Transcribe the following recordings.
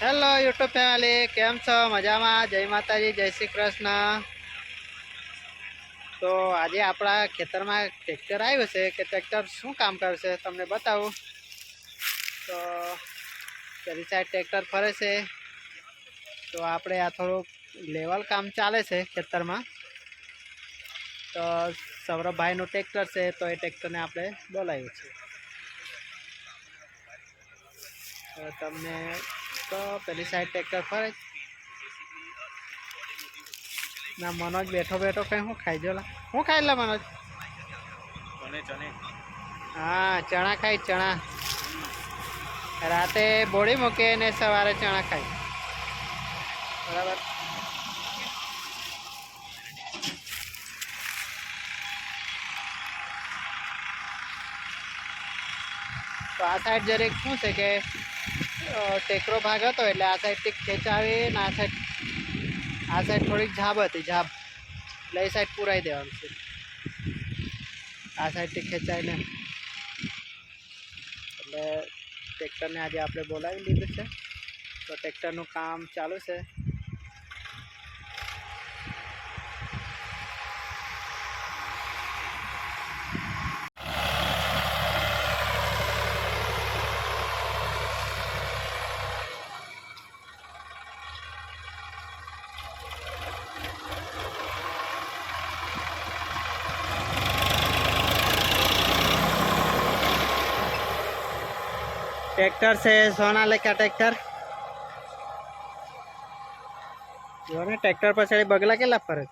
Hello YouTube family કેમ છો? મજામાં? જય માતાજી, જય શ્રી કૃષ્ણ. તો આજે આપણા ખેતરમાં ટ્રેક્ટર આવ્યું છે કે ટ્રેક્ટર શું કામ કરશે તમને બતાવું. તો પેલી સાઈડ ટ્રેક્ટર ફરે છે. તો આપણે આ થોડુંક લેવલ કામ ચાલે છે ખેતરમાં. તો સૌરભભાઈનું ટ્રેક્ટર છે, તો એ ટ્રેક્ટરને આપણે બોલાવ્યું છે. તો તમને તો પેલી સાઈડ ટ્રેક્ટર ફરે ના મનોજ બેઠો બેઠો કઈ હું ખાઈ જો હું ખાઈ લે મનોજ? હા ચણા ખાઈ ચણા. રાતે બોળી મૂકે ને સવારે ચણા ખાઈ. બરાબર? તો આ સાઈડ જરીક શું છે કે ટેકરો ભાગ હતો એટલે આ સાઈડથી ખેંચાવી અને આ સાઈડ આ સાઈડ થોડીક ઝાબ હતી, ઝાબ. એટલે એ સાઈડ પુરાઈ દેવાનું છે. આ સાઈડથી ખેંચાઈને એટલે ટ્રેક્ટરને આજે આપણે બોલાવી લીધું છે. તો ટ્રેક્ટરનું કામ ચાલુ છે. ટ્રેક્ટર છે, સોનાલિકા ટ્રેક્ટર. જો ને, ટ્રેક્ટર પાછળ બગલા કેટલા ફરે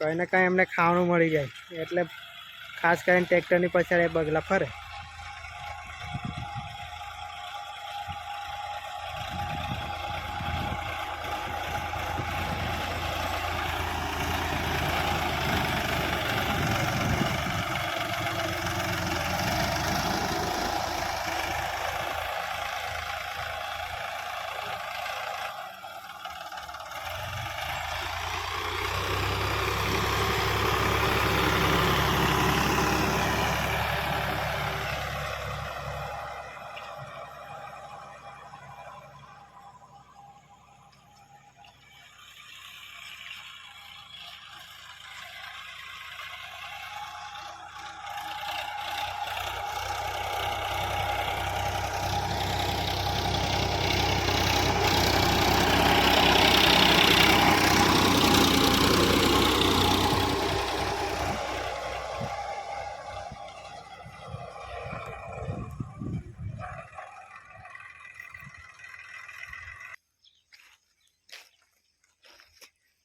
કંઈ ને કંઈ એમને ખાવાનું મળી જાય. એટલે ખાસ કરીને ટ્રેક્ટરની પાછળ એ બગલા ફરે.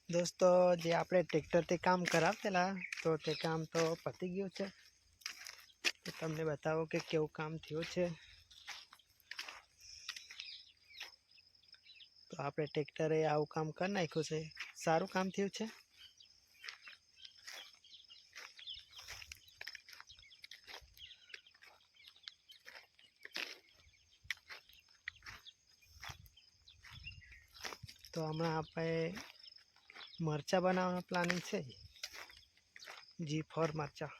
દોસ્તો, જે આપણે ટ્રેક્ટરથી કામ કરાવતેલા, તો તે કામ તો પતી ગયું છે. તમને બતાવો કે કેવું કામ થયું છે. તો આપણે ટ્રેક્ટરે આવું કામ કરી નાખ્યું છે. સારું કામ થયું છે? તો હમણાં આપણે મરચા બનાવવાનું પ્લાનિંગ છે જી ફોર મરચા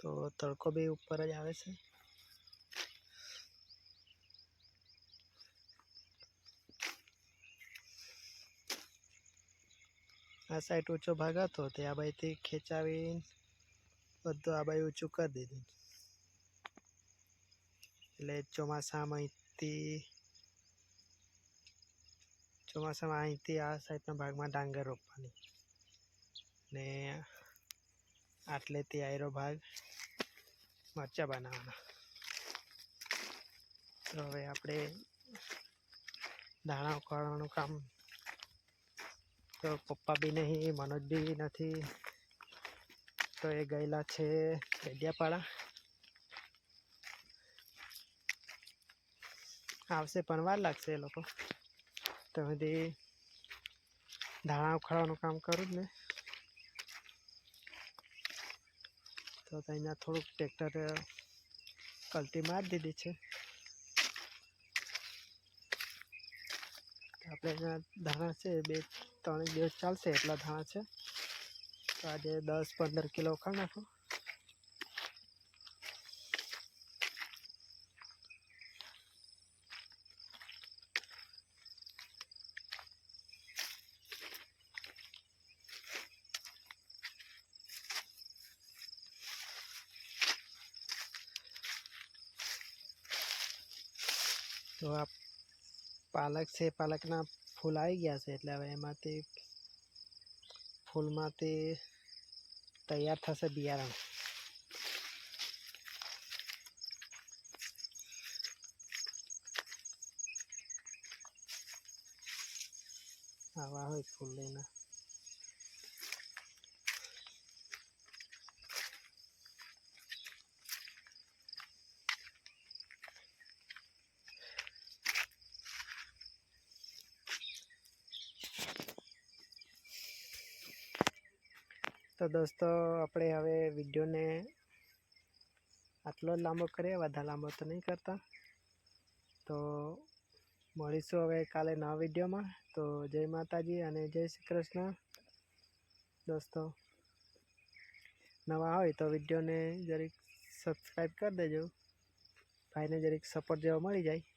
તો તડકો બી ઉપર જ આવે છે આ સાઈડ ઊંચો ભાગ હતો તે આ બાજુથી ખેંચાવી બધું આ બાજુ ઊંચું કરી દીધું. એટલે ચોમાસામાં અહીંથી ચોમાસામાં અહીંથી આ સાઈડના ભાગમાં ડાંગર રોપવાની. ને આટલેથી આયરો ભાગ મરચાં બનાવવાના. તો હવે આપણે દાણા ઉકાળવાનું કામ તો પપ્પા બી નહીં, મનોજ બી નથી. તો એ ગયેલા છે ડેડિયાપાડા આવશે પણ વાર લાગશે એ લોકો. તો બધી ધાણા ઉખાડવાનું કામ કરું જ ને. તો અહીંયા થોડુંક ટ્રેક્ટર કલ્ટી મારી દીધી છે. આપણે અહીંયા ધાણા છે બે ત્રણ દિવસ ચાલશે એટલા ધાણા છે. તો આજે દસ પંદર કિલો ખાઈ નાખું. તો આ પાલક છે, પાલકના ફૂલ આવી ગયા છે એટલે હવે એમાંથી ફૂલમાંથી તૈયાર થશે બિયારણ. આવા હોય ફૂલ લઈને. તો દોસ્તો, આપણે હવે વિડીયોને આટલો જ લાંબો કરીએ વધારે લાંબો તો નહીં કરતા. તો મળીશું હવે કાલે નવા વિડીયોમાં. તો જય માતાજી અને જય શ્રી કૃષ્ણ. દોસ્તો, નવા હોય તો વિડીયોને જરીક સબસ્ક્રાઈબ કરી દેજો. ભાઈને જરીક સપોર્ટ જેવો મળી જાય.